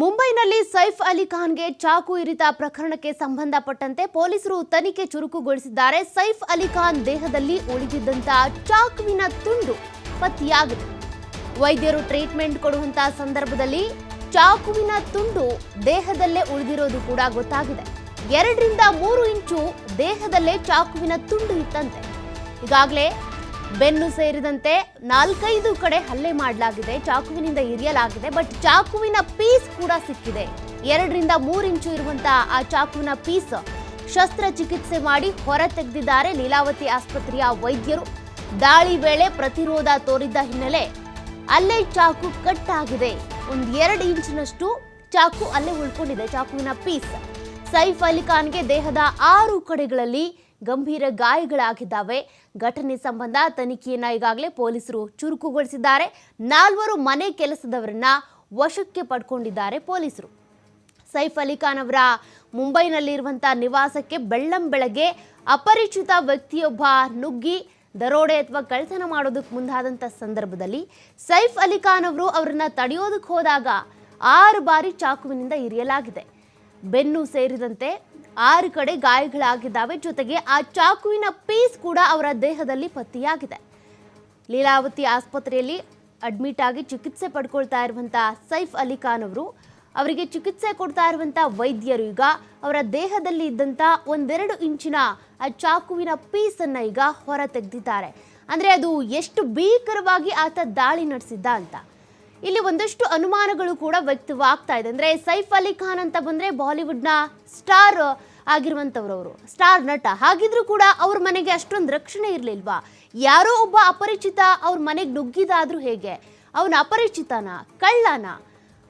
ಮುಂಬೈನಲ್ಲಿ ಸೈಫ್ ಅಲಿ ಖಾನ್ಗೆ ಚಾಕು ಇರಿತ ಪ್ರಕರಣಕ್ಕೆ ಸಂಬಂಧಪಟ್ಟಂತೆ ಪೊಲೀಸರು ತನಿಖೆ ಚುರುಕುಗೊಳಿಸಿದ್ದಾರೆ. ಸೈಫ್ ಅಲಿ ಖಾನ್ ದೇಹದಲ್ಲಿ ಉಳಿದಿದ್ದಂತಹ ಚಾಕುವಿನ ತುಂಡು ಪತ್ತೆಯಾಗಿದೆ. ವೈದ್ಯರು ಟ್ರೀಟ್ಮೆಂಟ್ ಕೊಡುವಂತಹ ಸಂದರ್ಭದಲ್ಲಿ ಚಾಕುವಿನ ತುಂಡು ದೇಹದಲ್ಲೇ ಉಳಿದಿರೋದು ಕೂಡ ಗೊತ್ತಾಗಿದೆ. ಎರಡರಿಂದ ಮೂರು ಇಂಚು ದೇಹದಲ್ಲೇ ಚಾಕುವಿನ ತುಂಡು ಇತ್ತಂತೆ. ಈಗಾಗಲೇ ಬೆನ್ನು ಸೇರಿದಂತೆ ನಾಲ್ಕೈದು ಕಡೆ ಹಲ್ಲೆ ಮಾಡಲಾಗಿದೆ. ಚಾಕುವಿನಿಂದ ಇರಿಯಲಾಗಿದೆ, ಬಟ್ ಚಾಕುವಿನ ಪೀಸ್ ಕೂಡ ಸಿಕ್ಕಿದೆ. ಎರಡರಿಂದ ಮೂರು ಇಂಚು ಇರುವಂತಹ ಆ ಚಾಕುವಿನ ಪೀಸ್ ಶಸ್ತ್ರಚಿಕಿತ್ಸೆ ಮಾಡಿ ಹೊರ ತೆಗೆದಿದ್ದಾರೆ ಲೀಲಾವತಿ ಆಸ್ಪತ್ರೆಯ ವೈದ್ಯರು. ದಾಳಿ ವೇಳೆ ಪ್ರತಿರೋಧ ತೋರಿದ್ದ ಹಿನ್ನೆಲೆ ಅಲ್ಲೇ ಚಾಕು ಕಟ್ ಆಗಿದೆ. ಒಂದು ಎರಡು ಇಂಚಿನಷ್ಟು ಚಾಕು ಅಲ್ಲೇ ಉಳ್ಕೊಂಡಿದೆ, ಚಾಕುವಿನ ಪೀಸ್. ಸೈಫ್ ಅಲಿ ಖಾನ್ಗೆ ದೇಹದ ಆರು ಕಡೆಗಳಲ್ಲಿ ಗಂಭೀರ ಗಾಯಗಳಾಗಿದ್ದಾವೆ. ಘಟನೆ ಸಂಬಂಧ ತನಿಖೆಯನ್ನು ಈಗಾಗಲೇ ಪೊಲೀಸರು ಚುರುಕುಗೊಳಿಸಿದ್ದಾರೆ. ನಾಲ್ವರು ಮನೆ ಕೆಲಸದವರನ್ನ ವಶಕ್ಕೆ ಪಡ್ಕೊಂಡಿದ್ದಾರೆ ಪೊಲೀಸರು. ಸೈಫ್ ಅಲಿ ಖಾನ್ ಅವರ ಮುಂಬೈನಲ್ಲಿರುವಂಥ ನಿವಾಸಕ್ಕೆ ಬೆಳ್ಳಂ ಬೆಳಗ್ಗೆ ಅಪರಿಚಿತ ವ್ಯಕ್ತಿಯೊಬ್ಬ ನುಗ್ಗಿ ದರೋಡೆ ಅಥವಾ ಕಳ್ತನ ಮಾಡೋದಕ್ಕೆ ಮುಂದಾದಂಥ ಸಂದರ್ಭದಲ್ಲಿ ಸೈಫ್ ಅಲಿ ಖಾನ್ ಅವರು ಅವರನ್ನ ತಡೆಯೋದಕ್ಕೆ ಹೋದಾಗ ಆರು ಬಾರಿ ಚಾಕುವಿನಿಂದ ಇರಿಯಲಾಗಿದೆ. ಬೆನ್ನು ಸೇರಿದಂತೆ ಆರು ಕಡೆ ಗಾಯಗಳಾಗಿದ್ದಾವೆ. ಜೊತೆಗೆ ಆ ಚಾಕುವಿನ ಪೀಸ್ ಕೂಡ ಅವರ ದೇಹದಲ್ಲಿ ಪತ್ತೆಯಾಗಿದೆ. ಲೀಲಾವತಿ ಆಸ್ಪತ್ರೆಯಲ್ಲಿ ಅಡ್ಮಿಟ್ ಆಗಿ ಚಿಕಿತ್ಸೆ ಪಡ್ಕೊಳ್ತಾ ಇರುವಂಥ ಸೈಫ್ ಅಲಿ ಖಾನ್ ಅವರು, ಅವರಿಗೆ ಚಿಕಿತ್ಸೆ ಕೊಡ್ತಾ ಇರುವಂಥ ವೈದ್ಯರು ಈಗ ಅವರ ದೇಹದಲ್ಲಿ ಇದ್ದಂಥ ಒಂದೆರಡು ಇಂಚಿನ ಆ ಚಾಕುವಿನ ಪೀಸನ್ನು ಈಗ ಹೊರ ತೆಗೆದಿದ್ದಾರೆ. ಅಂದರೆ ಅದು ಎಷ್ಟು ಭೀಕರವಾಗಿ ಆತ ದಾಳಿ ನಡೆಸಿದ್ದ ಅಂತ. ಇಲ್ಲಿ ಒಂದಷ್ಟು ಅನುಮಾನಗಳು ಕೂಡ ವ್ಯಕ್ತವಾಗ್ತಾ ಇದೆ. ಅಂದರೆ ಸೈಫ್ ಅಲಿ ಖಾನ್ ಅಂತ ಬಂದ್ರೆ ಬಾಲಿವುಡ್ನ ಸ್ಟಾರ್ ಆಗಿರುವಂಥವ್ರು ಅವರು, ಸ್ಟಾರ್ ನಟ. ಹಾಗಿದ್ರೂ ಕೂಡ ಅವ್ರ ಮನೆಗೆ ಅಷ್ಟೊಂದು ರಕ್ಷಣೆ ಇರಲಿಲ್ವಾ? ಯಾರೋ ಒಬ್ಬ ಅಪರಿಚಿತ ಅವ್ರ ಮನೆಗೆ ನುಗ್ಗಿದಾದ್ರೂ ಹೇಗೆ? ಅವನ ಅಪರಿಚಿತನ, ಕಳ್ಳನ?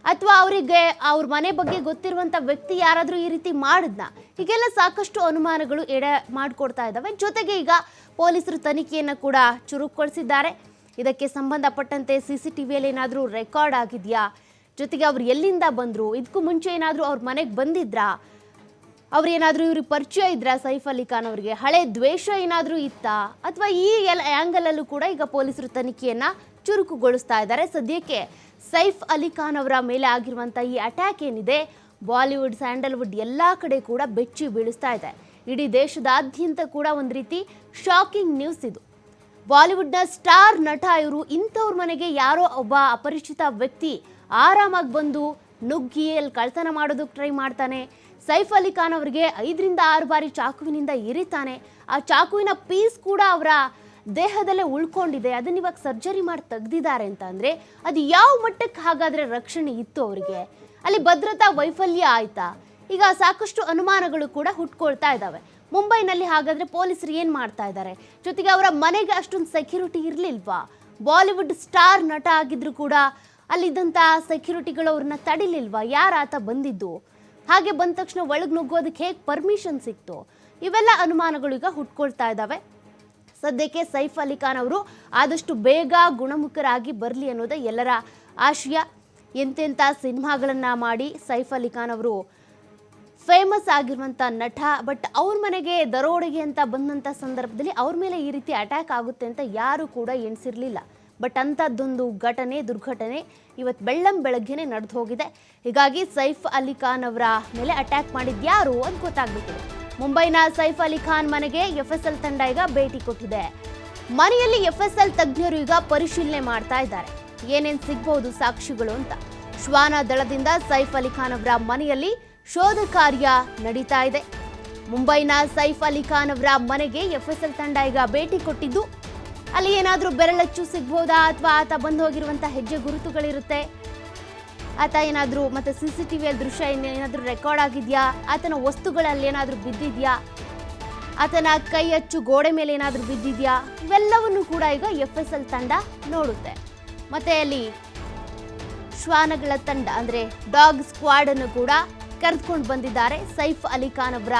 ಅಥವಾ ಅವರಿಗೆ ಅವ್ರ ಮನೆ ಬಗ್ಗೆ ಗೊತ್ತಿರುವಂಥ ವ್ಯಕ್ತಿ ಯಾರಾದರೂ ಈ ರೀತಿ ಮಾಡಿದ್ನ? ಹೀಗೆಲ್ಲ ಸಾಕಷ್ಟು ಅನುಮಾನಗಳು ಎಡೆ ಮಾಡಿಕೊಡ್ತಾ ಇದ್ದಾವೆ ಜೊತೆಗೆ ಈಗ ಪೊಲೀಸರು ತನಿಖೆಯನ್ನು ಕೂಡ ಚುರುಕುಗೊಳಿಸಿದ್ದಾರೆ. ಇದಕ್ಕೆ ಸಂಬಂಧಪಟ್ಟಂತೆ ಸಿ ಸಿ ಟಿ ವಿಯಲ್ಲಿ ಏನಾದರೂ ರೆಕಾರ್ಡ್ ಆಗಿದೆಯಾ? ಜೊತೆಗೆ ಅವ್ರು ಎಲ್ಲಿಂದ ಬಂದರು? ಇದಕ್ಕೂ ಮುಂಚೆ ಏನಾದರೂ ಅವ್ರ ಮನೆಗೆ ಬಂದಿದ್ರಾ? ಅವ್ರು ಏನಾದರೂ ಇವ್ರಿಗೆ ಪರಿಚಯ ಇದ್ರಾ ಸೈಫ್ ಅಲಿ ಖಾನ್ ಅವರಿಗೆ? ಹಳೆ ದ್ವೇಷ ಏನಾದರೂ ಇತ್ತಾ? ಅಥವಾ ಈ ಎಲ್ಲ ಆ್ಯಂಗಲಲ್ಲೂ ಕೂಡ ಈಗ ಪೊಲೀಸರು ತನಿಖೆಯನ್ನು ಚುರುಕುಗೊಳಿಸ್ತಾ ಇದ್ದಾರೆ. ಸದ್ಯಕ್ಕೆ ಸೈಫ್ ಅಲಿ ಖಾನ್ ಅವರ ಮೇಲೆ ಆಗಿರುವಂಥ ಈ ಅಟ್ಯಾಕ್ ಏನಿದೆ, ಬಾಲಿವುಡ್, ಸ್ಯಾಂಡಲ್ವುಡ್ ಎಲ್ಲ ಕಡೆ ಕೂಡ ಬೆಚ್ಚಿ ಬೀಳಿಸ್ತಾ ಇದೆ. ಇಡೀ ದೇಶದಾದ್ಯಂತ ಕೂಡ ಒಂದು ರೀತಿ ಶಾಕಿಂಗ್ ನ್ಯೂಸ್ ಇದು. ಬಾಲಿವುಡ್ನ ಸ್ಟಾರ್ ನಟ ಇವರು. ಇಂಥವ್ರ ಮನೆಗೆ ಯಾರೋ ಒಬ್ಬ ಅಪರಿಚಿತ ವ್ಯಕ್ತಿ ಆರಾಮಾಗಿ ಬಂದು ನುಗ್ಗಿ ಅಲ್ಲಿ ಕಳ್ತನ ಮಾಡೋದಕ್ಕೆ ಟ್ರೈ ಮಾಡ್ತಾನೆ. ಸೈಫ್ ಅಲಿ ಖಾನ್ ಅವರಿಗೆ ಐದರಿಂದ ಆರು ಬಾರಿ ಚಾಕುವಿನಿಂದ ಇರಿತಾನೆ. ಆ ಚಾಕುವಿನ ಪೀಸ್ ಕೂಡ ಅವರ ದೇಹದಲ್ಲೇ ಉಳ್ಕೊಂಡಿದೆ. ಅದನ್ನ ಇವಾಗ ಸರ್ಜರಿ ಮಾಡಿ ತೆಗ್ದಿದ್ದಾರೆ ಅಂತ ಅಂದ್ರೆ ಅದು ಯಾವ ಮಟ್ಟಕ್ಕೆ ಹಾಗಾದ್ರೆ ರಕ್ಷಣೆ ಇತ್ತು ಅವರಿಗೆ? ಅಲ್ಲಿ ಭದ್ರತಾ ವೈಫಲ್ಯ ಆಯ್ತಾ? ಈಗ ಸಾಕಷ್ಟು ಅನುಮಾನಗಳು ಕೂಡ ಹುಟ್ಕೊಳ್ತಾ ಇದ್ದಾವೆ ಮುಂಬೈನಲ್ಲಿ ಹಾಗಾದ್ರೆ ಪೊಲೀಸರು ಏನು ಮಾಡ್ತಾ ಇದ್ದಾರೆ? ಜೊತೆಗೆ ಅವರ ಮನೆಗೆ ಅಷ್ಟೊಂದು ಸೆಕ್ಯೂರಿಟಿ ಇರಲಿಲ್ವಾ? ಬಾಲಿವುಡ್ ಸ್ಟಾರ್ ನಟ ಆಗಿದ್ರು ಕೂಡ ಅಲ್ಲಿದ್ದಂಥ ಸೆಕ್ಯೂರಿಟಿಗಳು ಅವ್ರನ್ನ ತಡಿಲಿಲ್ವಾ? ಯಾರು ಆತ ಬಂದಿದ್ದು? ಹಾಗೆ ಬಂದ ತಕ್ಷಣ ಒಳಗೆ ನುಗ್ಗೋದಕ್ಕೆ ಹೇಗೆ ಪರ್ಮಿಷನ್ ಸಿಕ್ತು? ಇವೆಲ್ಲ ಅನುಮಾನಗಳು ಈಗ ಹುಟ್ಕೊಳ್ತಾ ಇದ್ದಾವೆ ಸದ್ಯಕ್ಕೆ ಸೈಫ್ ಅಲಿ ಖಾನ್ ಅವರು ಆದಷ್ಟು ಬೇಗ ಗುಣಮುಖರಾಗಿ ಬರಲಿ ಅನ್ನೋದೇ ಎಲ್ಲರ ಆಶಯ. ಎಂತೆಂಥ ಸಿನಿಮಾಗಳನ್ನು ಮಾಡಿ ಸೈಫ್ ಅಲಿ ಖಾನ್ ಅವರು ಫೇಮಸ್ ಆಗಿರುವಂಥ ನಟ ಬಟ್ ಅವ್ರ ಮನೆಗೆ ದರೋಡೆಗೆ ಅಂತ ಬಂದಂಥ ಸಂದರ್ಭದಲ್ಲಿ ಅವ್ರ ಮೇಲೆ ಈ ರೀತಿ ಅಟ್ಯಾಕ್ ಆಗುತ್ತೆ ಅಂತ ಯಾರೂ ಕೂಡ ಎಣಿಸಿರಲಿಲ್ಲ. ಬಟ್ ಅಂಥದ್ದೊಂದು ಘಟನೆ, ದುರ್ಘಟನೆ ಇವತ್ತು ಬೆಳ್ಳಂ ಬೆಳಗ್ಗೆನೆ ನಡೆದು ಹೋಗಿದೆ. ಹೀಗಾಗಿ ಸೈಫ್ ಅಲಿ ಖಾನ್ ಅವರ ಮೇಲೆ ಅಟ್ಯಾಕ್ ಮಾಡಿದ್ಯಾರು ಅಂತ ಗೊತ್ತಾಗ್ಬಿಟ್ಟಿದೆ. ಮುಂಬೈನ ಸೈಫ್ ಅಲಿ ಖಾನ್ ಮನೆಗೆ ಎಫ್ ಎಸ್ ಎಲ್ ತಂಡ ಈಗ ಭೇಟಿ ಕೊಟ್ಟಿದೆ. ಮನೆಯಲ್ಲಿ ಎಫ್ ಎಸ್ ಎಲ್ ತಜ್ಞರು ಈಗ ಪರಿಶೀಲನೆ ಮಾಡ್ತಾ ಇದ್ದಾರೆ. ಏನೇನು ಸಿಗ್ಬಹುದು ಸಾಕ್ಷಿಗಳು ಅಂತ. ಶ್ವಾನ ದಳದಿಂದ ಸೈಫ್ ಅಲಿ ಖಾನ್ ಅವರ ಮನೆಯಲ್ಲಿ ಶೋಧ ಕಾರ್ಯ ನಡೀತಾ ಇದೆ. ಮುಂಬೈನ ಸೈಫ್ ಅಲಿ ಖಾನ್ ಅವರ ಮನೆಗೆ ಎಫ್ಎಸ್ಎಲ್ ಎಸ್ ಎಲ್ ತಂಡ ಈಗ ಭೇಟಿ ಕೊಟ್ಟಿದ್ದು, ಅಲ್ಲಿ ಏನಾದರೂ ಬೆರಳಚ್ಚು ಸಿಗ್ಬೋದಾ ಅಥವಾ ಆತ ಬಂದು ಹೋಗಿರುವಂಥ ಹೆಜ್ಜೆ ಗುರುತುಗಳಿರುತ್ತೆ? ಆತ ಏನಾದರೂ ಮತ್ತೆ ಸಿ ಸಿ ಟಿ ವಿಯಲ್ಲಿ ದೃಶ್ಯ ಏನಾದರೂ ರೆಕಾರ್ಡ್ ಆಗಿದೆಯಾ? ಆತನ ವಸ್ತುಗಳಲ್ಲಿ ಏನಾದರೂ ಬಿದ್ದಿದೆಯಾ? ಆತನ ಕೈ ಅಚ್ಚು ಗೋಡೆ ಮೇಲೆ ಏನಾದರೂ ಬಿದ್ದಿದೆಯಾ? ಇವೆಲ್ಲವನ್ನು ಕೂಡ ಈಗ ಎಫ್ ಎಸ್ ಎಲ್ ತಂಡ ನೋಡುತ್ತೆ. ಮತ್ತೆ ಅಲ್ಲಿ ಶ್ವಾನಗಳ ತಂಡ ಅಂದರೆ ಡಾಗ್ ಸ್ಕ್ವಾಡನ್ನು ಕೂಡ ಕರೆದುಕೊಂಡು ಬಂದಿದ್ದಾರೆ ಸೈಫ್ ಅಲಿ ಖಾನ್ ಅವರ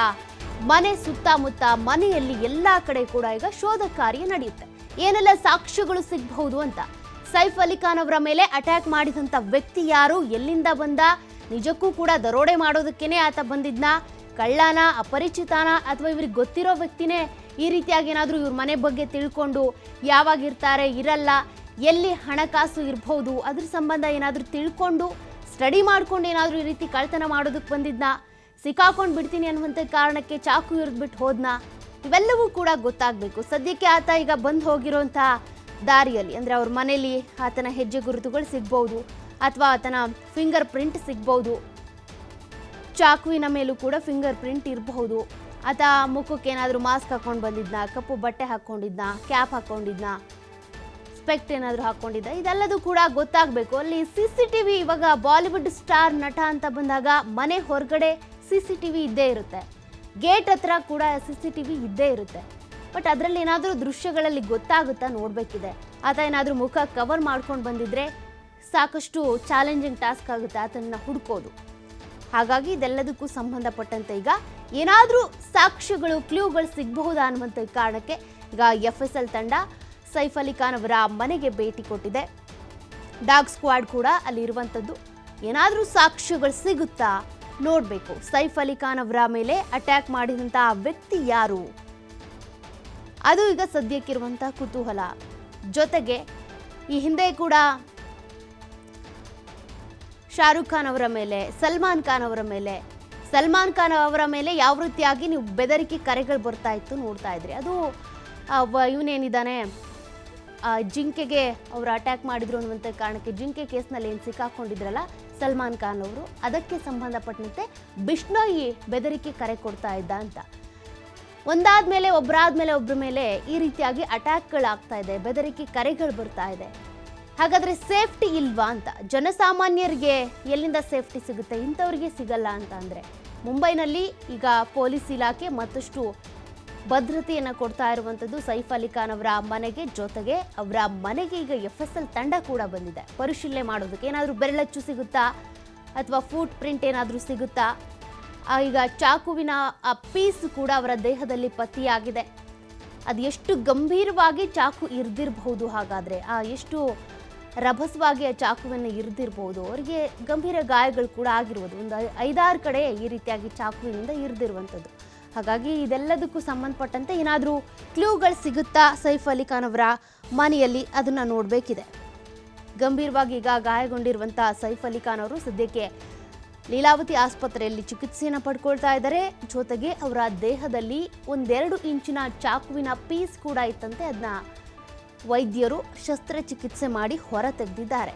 ಮನೆ ಸುತ್ತಮುತ್ತ ಮನೆಯಲ್ಲಿ ಎಲ್ಲಾ ಕಡೆ ಕೂಡ ಈಗ ಶೋಧ ಕಾರ್ಯ ನಡೆಯುತ್ತೆ. ಏನೆಲ್ಲ ಸಾಕ್ಷ್ಯಗಳು ಸಿಗಬಹುದು ಅಂತ? ಸೈಫ್ ಅಲಿ ಖಾನ್ ಅವರ ಮೇಲೆ ಅಟ್ಯಾಕ್ ಮಾಡಿದಂತ ವ್ಯಕ್ತಿ ಯಾರು? ಎಲ್ಲಿಂದ ಬಂದ? ನಿಜಕ್ಕೂ ಕೂಡ ದರೋಡೆ ಮಾಡೋದಕ್ಕೇನೆ ಆತ ಬಂದಿದ್ನ? ಕಳ್ಳನ, ಅಪರಿಚಿತನ ಅಥವಾ ಇವ್ರಿಗೆ ಗೊತ್ತಿರೋ ವ್ಯಕ್ತಿನೇ ಈ ರೀತಿಯಾಗಿ ಏನಾದರೂ ಇವ್ರ ಮನೆ ಬಗ್ಗೆ ತಿಳ್ಕೊಂಡು ಯಾವಾಗಿರ್ತಾರೆ ಇರಲ್ಲ, ಎಲ್ಲಿ ಹಣಕಾಸು ಇರಬಹುದು ಅದ್ರ ಸಂಬಂಧ ಏನಾದರೂ ತಿಳ್ಕೊಂಡು ಸ್ಟಡಿ ಮಾಡ್ಕೊಂಡು ಏನಾದರೂ ಈ ರೀತಿ ಕಳ್ತನ ಮಾಡೋದಕ್ಕೆ ಬಂದಿದ್ನಾ? ಸಿಕ್ಕಾಕೊಂಡು ಬಿಡ್ತೀನಿ ಅನ್ನುವಂಥ ಕಾರಣಕ್ಕೆ ಚಾಕು ಇರಿದ್ಬಿಟ್ಟು ಹೋದ್ನಾ? ಇವೆಲ್ಲವೂ ಕೂಡ ಗೊತ್ತಾಗಬೇಕು. ಸದ್ಯಕ್ಕೆ ಆತ ಈಗ ಬಂದು ಹೋಗಿರೋಂಥ ದಾರಿಯಲ್ಲಿ. ಅಂದರೆ ಅವ್ರ ಮನೇಲಿ ಆತನ ಹೆಜ್ಜೆ ಗುರುತುಗಳು ಸಿಗ್ಬೋದು. ಅಥವಾ ಆತನ ಫಿಂಗರ್ ಪ್ರಿಂಟ್ ಸಿಗ್ಬೋದು. ಚಾಕುವಿನ ಮೇಲೂ ಕೂಡ ಫಿಂಗರ್ ಪ್ರಿಂಟ್ ಇರಬಹುದು. ಆತ ಮುಖಕ್ಕೆ ಏನಾದರೂ ಮಾಸ್ಕ್ ಹಾಕ್ಕೊಂಡು ಬಂದಿದ್ನಾ? ಕಪ್ಪು ಬಟ್ಟೆ ಹಾಕ್ಕೊಂಡಿದ್ನ ಕ್ಯಾಪ್ ಹಾಕ್ಕೊಂಡಿದ್ನಾ ಸ್ಪೆಕ್ಟ್ ಏನಾದರೂ ಹಾಕ್ಕೊಂಡಿದ್ದ ಇದೆಲ್ಲದೂ ಕೂಡ ಗೊತ್ತಾಗಬೇಕು. ಅಲ್ಲಿ ಸಿ ಸಿ ಟಿ ವಿ ಇವಾಗ ಬಾಲಿವುಡ್ ಸ್ಟಾರ್ ನಟ ಅಂತ ಬಂದಾಗ ಮನೆ ಹೊರಗಡೆ ಸಿ ಸಿ ಟಿ ವಿ ಇದ್ದೇ ಇರುತ್ತೆ. ಗೇಟ್ ಹತ್ರ ಕೂಡ ಸಿ ಸಿ ಟಿ ವಿ ಇದ್ದೇ ಇರುತ್ತೆ. ಬಟ್ ಅದರಲ್ಲಿ ಏನಾದರೂ ದೃಶ್ಯಗಳಲ್ಲಿ ಗೊತ್ತಾಗುತ್ತಾ ನೋಡಬೇಕಿದೆ. ಆತ ಏನಾದರೂ ಮುಖ ಕವರ್ ಮಾಡ್ಕೊಂಡು ಬಂದಿದ್ರೆ ಸಾಕಷ್ಟು ಚಾಲೆಂಜಿಂಗ್ ಟಾಸ್ಕ್ ಆಗುತ್ತೆ ಆತನನ್ನ ಹುಡ್ಕೋದು. ಹಾಗಾಗಿ ಇದೆಲ್ಲದಕ್ಕೂ ಸಂಬಂಧಪಟ್ಟಂತೆ ಈಗ ಏನಾದರೂ ಸಾಕ್ಷ್ಯಗಳು ಕ್ಲೂಗಳು ಸಿಗಬಹುದಾ ಅನ್ನುವಂಥ ಕಾರಣಕ್ಕೆ ಈಗ ಎಫ್ ಎಸ್ ಎಲ್ ತಂಡ ಸೈಫ್ ಅಲಿ ಖಾನ್ ಅವರ ಮನೆಗೆ ಭೇಟಿ ಕೊಟ್ಟಿದೆ. ಡಾಗ್ ಸ್ಕ್ವಾಡ್ ಕೂಡ ಅಲ್ಲಿ ಇರುವಂಥದ್ದು ಏನಾದರೂ ಸಾಕ್ಷ್ಯಗಳು ಸಿಗುತ್ತಾ? ನೋಡಬೇಕು. ಸೈಫ್ ಅಲಿ ಖಾನ್ ಅವರ ಮೇಲೆ ಅಟ್ಯಾಕ್ ಮಾಡಿದಂಥ ವ್ಯಕ್ತಿ ಯಾರು? ಅದು ಈಗ ಸದ್ಯಕ್ಕಿರುವಂತಹ ಕುತೂಹಲ. ಜೊತೆಗೆ ಈ ಹಿಂದೆ ಕೂಡ ಶಾರುಖ್ ಖಾನ್ ಅವರ ಮೇಲೆ, ಸಲ್ಮಾನ್ ಖಾನ್ ಅವರ ಮೇಲೆ, ಸಲ್ಮಾನ್ ಖಾನ್ ಅವರ ಮೇಲೆ ಯಾವ ರೀತಿಯಾಗಿ ನೀವು ಬೆದರಿಕೆ ಕರೆಗಳು ಬರ್ತಾ ಇತ್ತು ನೋಡ್ತಾ ಇದ್ರಿ. ಅದು ಇವನೇನಿದ್ದಾನೆ? ಜಿಂಕೆಗೆ ಅವರು ಅಟ್ಯಾಕ್ ಮಾಡಿದ್ರು ಅನ್ನುವಂಥ ಕಾರಣಕ್ಕೆ ಜಿಂಕೆ ಕೇಸ್ನಲ್ಲಿ ಏನು ಸಿಕ್ಕಾಕೊಂಡಿದ್ರಲ್ಲ, ಸಲ್ಮಾನ್ ಖಾನ್ ಅವರು, ಅದಕ್ಕೆ ಸಂಬಂಧಪಟ್ಟಂತೆ ಬಿಷ್ಣೋಯಿ ಬೆದರಿಕೆ ಕರೆ ಕೊಡ್ತಾ ಇದ್ದ ಅಂತ. ಒಂದಾದ ಮೇಲೆ ಒಬ್ಬರ ಮೇಲೆ ಈ ರೀತಿಯಾಗಿ ಅಟ್ಯಾಕ್ಗಳಾಗ್ತಾ ಇದೆ, ಬೆದರಿಕೆ ಕರೆಗಳು ಬರ್ತಾ ಇದೆ. ಹಾಗಾದರೆ ಸೇಫ್ಟಿ ಇಲ್ವಾ ಅಂತ, ಜನಸಾಮಾನ್ಯರಿಗೆ ಎಲ್ಲಿಂದ ಸೇಫ್ಟಿ ಸಿಗುತ್ತೆ, ಇಂಥವ್ರಿಗೆ ಸಿಗಲ್ಲ ಅಂತ ಅಂದರೆ, ಮುಂಬೈನಲ್ಲಿ ಈಗ ಪೊಲೀಸ್ ಇಲಾಖೆ ಮತ್ತಷ್ಟು ಭದ್ರತೆಯನ್ನು ಕೊಡ್ತಾ ಇರುವಂಥದ್ದು ಸೈಫ್ ಅಲಿ ಖಾನ್ ಅವರ ಮನೆಗೆ ಜೊತೆಗೆ ಅವರ ಮನೆಗೆ ಈಗ ಎಫ್ ಎಸ್ ಎಲ್ ತಂಡ ಕೂಡ ಬಂದಿದೆ. ಪರಿಶೀಲನೆ ಮಾಡೋದಕ್ಕೆ ಏನಾದರೂ ಬೆರಳಚ್ಚು ಸಿಗುತ್ತಾ? ಅಥವಾ ಫೂಟ್ ಪ್ರಿಂಟ್ ಏನಾದರೂ ಸಿಗುತ್ತಾ? ಈಗ ಚಾಕುವಿನ ಆ ಪೀಸ್ ಕೂಡ ಅವರ ದೇಹದಲ್ಲಿ ಪತಿಯಾಗಿದೆ ಅದು ಎಷ್ಟು ಗಂಭೀರವಾಗಿ ಚಾಕು ಇರ್ದಿರಬಹುದು ಹಾಗಾದರೆ, ಆ, ಎಷ್ಟು ರಭಸವಾಗಿ ಆ ಚಾಕುವನ್ನು ಇರ್ದಿರ್ಬೋದು ಅವರಿಗೆ ಗಂಭೀರ ಗಾಯಗಳು ಕೂಡ ಆಗಿರ್ಬೋದು. ಒಂದು ಐದಾರು ಕಡೆ ಈ ರೀತಿಯಾಗಿ ಚಾಕುವಿನಿಂದ ಇರ್ದಿರುವಂಥದ್ದು ಹಾಗಾಗಿ ಇದೆಲ್ಲದಕ್ಕೂ ಸಂಬಂಧಪಟ್ಟಂತೆ ಏನಾದರೂ ಕ್ಲೂಗಳು ಸಿಗುತ್ತಾ ಸೈಫ್ ಅಲಿ ಖಾನ್ ಅವರ ಮನೆಯಲ್ಲಿ ಅದನ್ನು ನೋಡಬೇಕಿದೆ. ಗಂಭೀರವಾಗಿ ಈಗ ಗಾಯಗೊಂಡಿರುವಂಥ ಸೈಫ್ ಅಲಿ ಖಾನ್ ಅವರು ಸದ್ಯಕ್ಕೆ ಲೀಲಾವತಿ ಆಸ್ಪತ್ರೆಯಲ್ಲಿ ಚಿಕಿತ್ಸೆಯನ್ನು ಪಡ್ಕೊಳ್ತಾ ಇದ್ದಾರೆ. ಜೊತೆಗೆ ಅವರ ದೇಹದಲ್ಲಿ ಒಂದೆರಡು ಇಂಚಿನ ಚಾಕುವಿನ ಪೀಸ್ ಕೂಡ ಇತ್ತಂತೆ. ಅದನ್ನ ವೈದ್ಯರು ಶಸ್ತ್ರಚಿಕಿತ್ಸೆ ಮಾಡಿ ಹೊರ ತೆಗೆದಿದ್ದಾರೆ.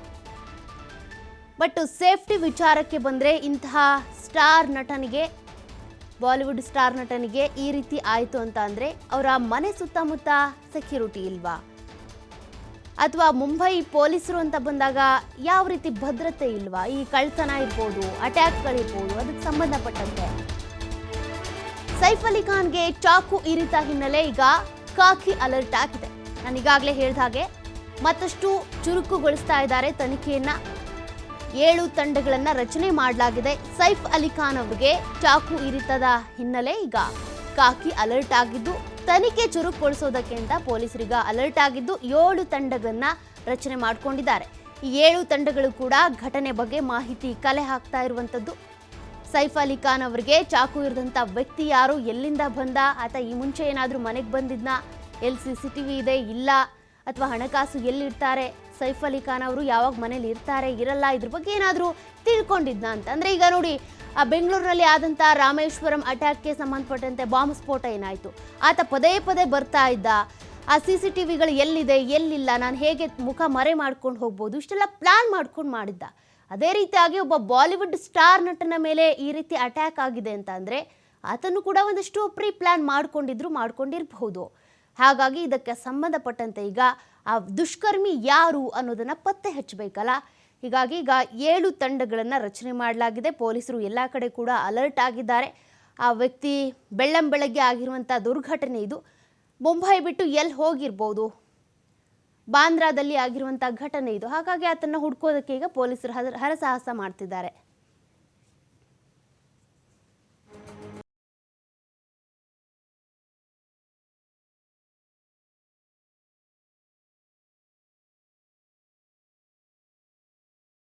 ಬಟ್ ಸೇಫ್ಟಿ ವಿಚಾರಕ್ಕೆ ಬಂದರೆ ಇಂತಹ ಸ್ಟಾರ್ ನಟನಿಗೆ ಬಾಲಿವುಡ್ ಸ್ಟಾರ್ ನಟನಿಗೆ ಈ ರೀತಿ ಆಯಿತು ಅಂತ ಅಂದರೆ ಅವರ ಮನೆ ಸುತ್ತಮುತ್ತ ಸೆಕ್ಯೂರಿಟಿ ಇಲ್ವಾ? ಅಥವಾ ಮುಂಬೈ ಪೊಲೀಸರು ಅಂತ ಬಂದಾಗ ಯಾವ ರೀತಿ ಭದ್ರತೆ ಇಲ್ವಾ? ಈ ಕಳ್ತನ ಇರ್ಬೋದು ಅಟ್ಯಾಕ್ಗಳಿರ್ಬೋದು ಅದಕ್ಕೆ ಸಂಬಂಧಪಟ್ಟಂತೆ. ಸೈಫ್ ಅಲಿ ಖಾನ್ಗೆ ಚಾಕು ಇರಿತ ಹಿನ್ನೆಲೆ ಈಗ ಕಾಕಿ ಅಲರ್ಟ್ ಆಗಿದೆ. ನಾನು ಈಗಾಗಲೇ ಹೇಳಿದ ಹಾಗೆ ಮತ್ತಷ್ಟು ಚುರುಕುಗೊಳಿಸ್ತಾ ಇದ್ದಾರೆ ತನಿಖೆಯನ್ನ. ಏಳು ತಂಡಗಳನ್ನ ರಚನೆ ಮಾಡಲಾಗಿದೆ. ಸೈಫ್ ಅಲಿ ಖಾನ್ ಅವರಿಗೆ ಚಾಕು ಇರಿತದ ಹಿನ್ನೆಲೆ ಈಗ ಕಾಕಿ ಅಲರ್ಟ್ ಆಗಿದ್ದು, ತನಿಖೆ ಚುರುಕುಗೊಳಿಸೋದಕ್ಕೆ ಅಂತ ಪೊಲೀಸರಿಗ ಅಲರ್ಟ್ ಆಗಿದ್ದು, ಏಳು ತಂಡಗಳನ್ನ ರಚನೆ ಮಾಡಿಕೊಂಡಿದ್ದಾರೆ. ಈ ಏಳು ತಂಡಗಳು ಕೂಡ ಘಟನೆ ಬಗ್ಗೆ ಮಾಹಿತಿ ಕಲೆ ಹಾಕ್ತಾ ಇರುವಂಥದ್ದು ಸೈಫ್ ಅಲಿ ಖಾನ್ ಅವರಿಗೆ ಚಾಕು ಇರಿದಂಥ ವ್ಯಕ್ತಿ ಯಾರು? ಎಲ್ಲಿಂದ ಬಂದ? ಆತ ಈ ಮುಂಚೆ ಏನಾದರೂ ಮನೆಗೆ ಬಂದಿದ್ನಾ? ಎಲ್ಲಿ ಸಿ ಸಿ ಟಿ ವಿ ಇದೆ, ಇಲ್ಲ? ಅಥವಾ ಹಣಕಾಸು ಎಲ್ಲಿಡ್ತಾರೆ ಸೈಫ್ ಅಲಿ ಖಾನ್ ಅವರು ಯಾವಾಗ ಮನೇಲಿ ಇರ್ತಾರೆ, ಇರಲ್ಲ, ಇದ್ರ ಬಗ್ಗೆ ಏನಾದರೂ ತಿಳ್ಕೊಂಡಿದ್ನ ಅಂತ. ಅಂದರೆ ಈಗ ನೋಡಿ, ಆ ಬೆಂಗಳೂರಿನಲ್ಲಿ ಆದಂಥ ರಾಮೇಶ್ವರಂ ಅಟ್ಯಾಕ್ಗೆ ಸಂಬಂಧಪಟ್ಟಂತೆ ಬಾಂಬ್ ಸ್ಫೋಟ ಏನಾಯಿತು? ಆತ ಪದೇ ಪದೇ ಬರ್ತಾ ಇದ್ದ. ಆ ಸಿ ಸಿ ಟಿ ವಿಗಳು ಎಲ್ಲಿದೆ, ಎಲ್ಲಿಲ್ಲ, ನಾನು ಹೇಗೆ ಮುಖ ಮರೆ ಮಾಡ್ಕೊಂಡು ಹೋಗ್ಬೋದು, ಇಷ್ಟೆಲ್ಲ ಪ್ಲಾನ್ ಮಾಡ್ಕೊಂಡು ಮಾಡಿದ್ದ. ಅದೇ ರೀತಿಯಾಗಿ ಒಬ್ಬ ಬಾಲಿವುಡ್ ಸ್ಟಾರ್ ನಟನ ಮೇಲೆ ಈ ರೀತಿ ಅಟ್ಯಾಕ್ ಆಗಿದೆ ಅಂತ ಅಂದರೆ, ಆತನು ಕೂಡ ಒಂದಷ್ಟು ಪ್ರೀ ಪ್ಲ್ಯಾನ್ ಮಾಡ್ಕೊಂಡಿದ್ರು, ಮಾಡ್ಕೊಂಡಿರಬಹುದು. ಹಾಗಾಗಿ ಇದಕ್ಕೆ ಸಂಬಂಧಪಟ್ಟಂತೆ ಈಗ ಆ ದುಷ್ಕರ್ಮಿ ಯಾರು ಅನ್ನೋದನ್ನ ಪತ್ತೆ ಹಚ್ಚಬೇಕಲ್ಲ? ಹೀಗಾಗಿ ಈಗ ಏಳು ತಂಡಗಳನ್ನು ರಚನೆ ಮಾಡಲಾಗಿದೆ. ಪೊಲೀಸರು ಎಲ್ಲ ಕಡೆ ಕೂಡ ಅಲರ್ಟ್ ಆಗಿದ್ದಾರೆ. ಆ ವ್ಯಕ್ತಿ ಬೆಳ್ಳಂ ಬೆಳಗ್ಗೆ ಆಗಿರುವಂಥ ದುರ್ಘಟನೆ ಇದು. ಮುಂಬೈ ಬಿಟ್ಟು ಎಲ್ಲಿ ಹೋಗಿರ್ಬೋದು? ಬಾಂದ್ರಾದಲ್ಲಿ ಆಗಿರುವಂಥ ಘಟನೆ ಇದು. ಹಾಗಾಗಿ ಅದನ್ನು ಹುಡ್ಕೋದಕ್ಕೆ ಈಗ ಪೊಲೀಸರು ಹರ ಹರಸಾಹಸ ಮಾಡ್ತಿದ್ದಾರೆ.